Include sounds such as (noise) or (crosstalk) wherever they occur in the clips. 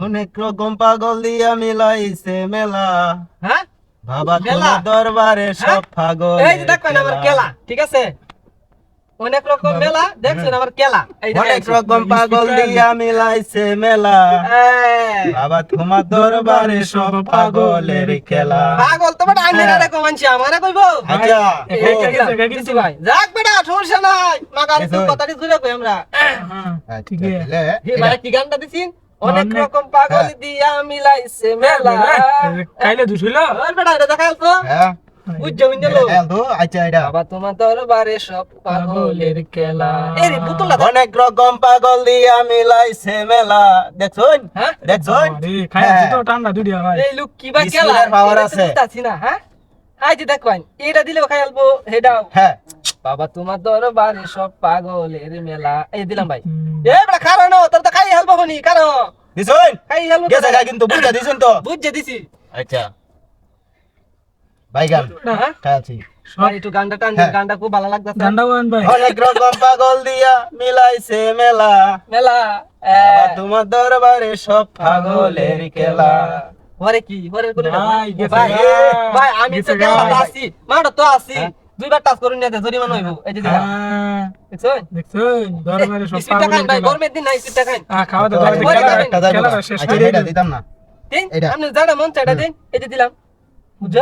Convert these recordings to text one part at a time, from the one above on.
অনেক রকম পাগল দিয়া মিলাইছে মেলা হ্যাঁ বাবা? তোমার দরবারে সব পাগল এই যে দেখবেন আমার কেলা ঠিক আছে অনেক রকম মেলা দেখছেন আমার কেলা এই অনেক রকম পাগল দিয়া মিলাইছে মেলা বাবা তোমার দরবারে সব পাগলের খেলা পাগল তো বেটা আমি রে কমানছি আমারে কইবো আচ্ছা এই, এই, এই, এই, দিছি ভাই যাক বেটা সমস্যা নাই মাগার এই তুই কথাটি জুড়ে কই আমরা আচ্ছা, তাহলে হে ভাই কি গানটা দিছিন অনেক রকম পাগল দিয়া মিলাইছে মেলা। খাইলে দুছিল ওর বেটা এটা দেখাল তো। হ্যাঁ। বুঝছ গেল তো এটা। বাবা তোমার দরবারে সব পাগলের খেলা। এই রে পুতুলটা দেখ। অনেক রকম পাগল দিয়া মিলাইছে মেলা। দেখছুন? হ্যাঁ? দেখছুন? তো ঠান্ডা এই লোক কি বা খেলা? এটা তো আছে। না হ্যাঁ? আই যে দেখবেন এটা দিলেও খাই আলবো হেডাও। হ্যাঁ। বাবা তোমার দরবারে সব পাগলের মেলা। এই দিলাম ভাই। এ বড় কারণ তোর তো দিছুন? খাই হেলবো গেছে গা কিন্তু বুঝা দিছুন তো। দিছি। আচ্ছা। বাইগান হ্যাঁ? খাচ্ছি ভাই একটু গানটা টান হ্যাঁ। গানটা খুব ভালো লাগতেছে। বলেন ভাই। অনেক রকম পাগল দিয়া মিলাইছে মেলা। মেলা তোমার দরবারে সব পাগলের খেলা। হরে কি? কোলে ভাই, ভাই আমি তো গেছে গা। কেমন তো আছি হ্যাঁ। দুইবার টাচ করুন না জরিমানা হইব এই যে দিলাম দেখছ দেখছেন? দরবারে সব স্পিডটা ভাই গরমের দিন নাই স্পিডটা খান। আ খাওয়া তো খেলা- একটা যাইবো খেলাটা না। শেষ করে এটা দিতাম না। দিন আপনি যারা মন চাইটা দিন এই যে দিলাম। বুঝছ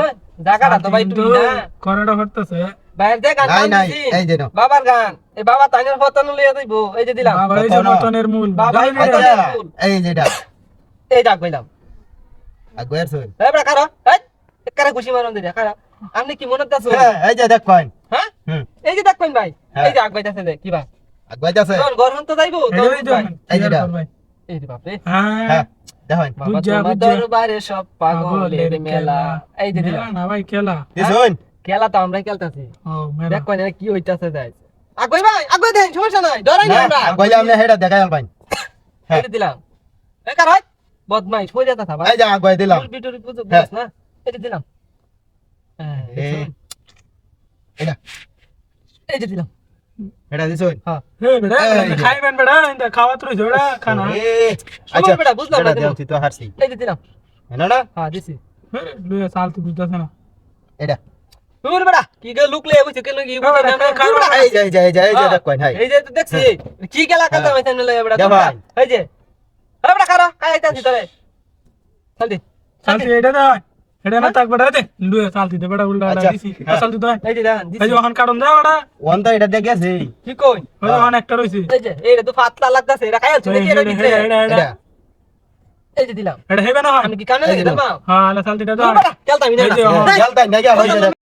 জায়গাটা তো ভাই তুমি না। করোনা হরতেছে বাইরে যে গান নাই, টান নাই, দিছি। এই যে বাবার গান এই বাবা তাইনের ফতন লইয়া যাইব এই যে দিলাম। বাবা। এই যে রতনের মূল। বাবা, এই যে- এই ডাক কইলাম আগুয়ের শুন এই বড় কারও এই কারে খুশি মারন দিরা কারা আপনি কি মনে আছো হ্যাঁ এই যে দেখ কইন হ্যাঁ? এই যে দেখবেন ভাই হ্যাঁ। এই যে আগ বাইতাছে কি ভাই? তখন গরম তো যাইবো এই তখন যে ভাই এই যে এই যে বাপরে। হ্যাঁ। হ্যাঁ দেখুন বাবা বুঝা, তোমার বুঝা। দরবারে সব পাগলের মেলা। এই যে দিলাম না ভাই খেলা। তো আমরাই খেলতাছি। দেখ কি হইতাছে যাই ভাই আগুই দেন সমস্যা নাই ডরাই না আমরা। আমরা হেডা (coughs) হ্যাঁ। দিলাম। কার হয়? বদমাইশ হয়ে যাতা ভাই। এই যে দিলাম। বিটুরি হ্যাঁ। বুঝছ না? এই দিলাম। হ্যাঁ? এটা। এই যে দিলাম। হ্যাঁ। হে বেটা এই যে। খাইবেন বেটা ইন্দা খাওয়া তো বেটা খানা। আচ্ছা। বেটা, বুঝলাম এটা। দিলাম, তুই তো হারছি। এই যে দিলাম। না না। হ্যাঁ দিছি। লুয়ে সাল বুঝতেছ না। এটা। দূর বেটা কি গে লুক কেন কি বেটা, বেটা। এই দেখ হাই। এই যে তো দেখছি। কি গেলা কথা হ্যাঁ। হইছে নলে বেটা বেটা। এই যে। এই বেটা খারা কাই আইতাছি চল দি। সাল তুই এটা দে। এটা না তাক বেটা দে লুয়ে সাল তুই দে বেটা উল্টা আচ্ছা, দিছি হ্যাঁ। সাল তুই দে এই যে দেন এই দিছি যে ওখান কাটন দে বেটা ওয়ান তো এটা দেখেছি কি কই ওই যে ওখান একটা রইছে এই যে এই রে তো ফাতলা লাগতাছে এটা খাই আছো নাকি এটা ভিতরে এটা এই যে দিলাম এটা হেবে না হয় আমি কি কানে এই যে লাগে দাও। দাও হ্যাঁ আলা সাল তুই দে দূর বেটা চল তাই এই যে, না জলতা নাকি হইছে